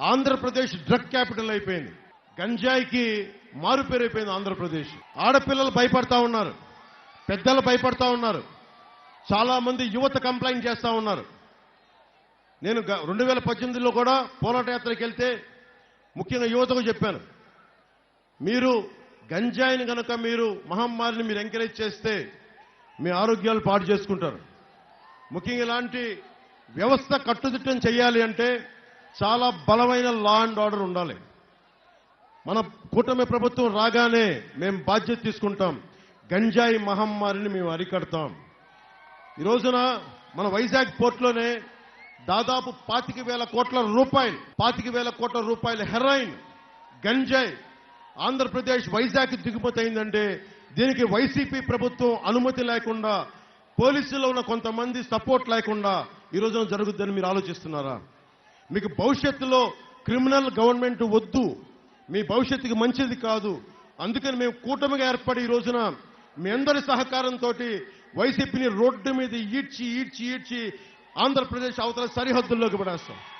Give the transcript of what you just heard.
Andhra Pradesh drug capital అయిపోయింది. గంజాయికి మారుపేరు అయిపోయింది ఆంధ్రప్రదేశ్. ఆడపిల్లలు భయపడతా ఉన్నారు. పెద్దలు భయపడతా ఉన్నారు. చాలా మంది యువత కంప్లైంట్ చేస్తా ఉన్నారు. నేను రెండు వేల పద్దెనిమిదిలో కూడా పోరాట యాత్రకి వెళ్తే ముఖ్యంగా యువతకు చెప్పాను. మీరు గంజాయిని కనుక మీరు మహమ్మారిని మీరు ఎంకరేజ్ చేస్తే మీ ఆరోగ్యాలు పాడు చేసుకుంటారు. ముఖ్యంగా ఇలాంటి వ్యవస్థ కట్టుదిట్టం చేయాలి అంటే చాలా బలమైన లా అండ్ ఆర్డర్ ఉండాలి. మన కూటమి ప్రభుత్వం రాగానే మేము బాధ్యత తీసుకుంటాం. గంజాయి మహమ్మారిని మేము అరికడతాం. ఈ రోజున మన వైజాగ్ పోర్టులోనే దాదాపు పాతిక వేల కోట్ల రూపాయలు పాతిక వేల కోట్ల రూపాయల హెరాయిన్ గంజాయి ఆంధ్రప్రదేశ్ వైజాగ్ దిగుమతి అయిందంటే దీనికి వైసీపీ ప్రభుత్వం అనుమతి లేకుండా పోలీసుల్లో ఉన్న కొంతమంది సపోర్ట్ లేకుండా ఈ రోజున జరుగుద్దని మీరు ఆలోచిస్తున్నారా? మీకు భవిష్యత్తులో క్రిమినల్ గవర్నమెంట్ వద్దు. మీ భవిష్యత్తుకి మంచిది కాదు. అందుకని మేము కూటమిగా ఏర్పడి ఈ రోజున మీ అందరి సహకారంతో వైసీపీని రోడ్డు మీద ఈడ్చి ఈడ్చి ఈడ్చి ఆంధ్రప్రదేశ్ అవతల సరిహద్దుల్లోకి పడేస్తాం.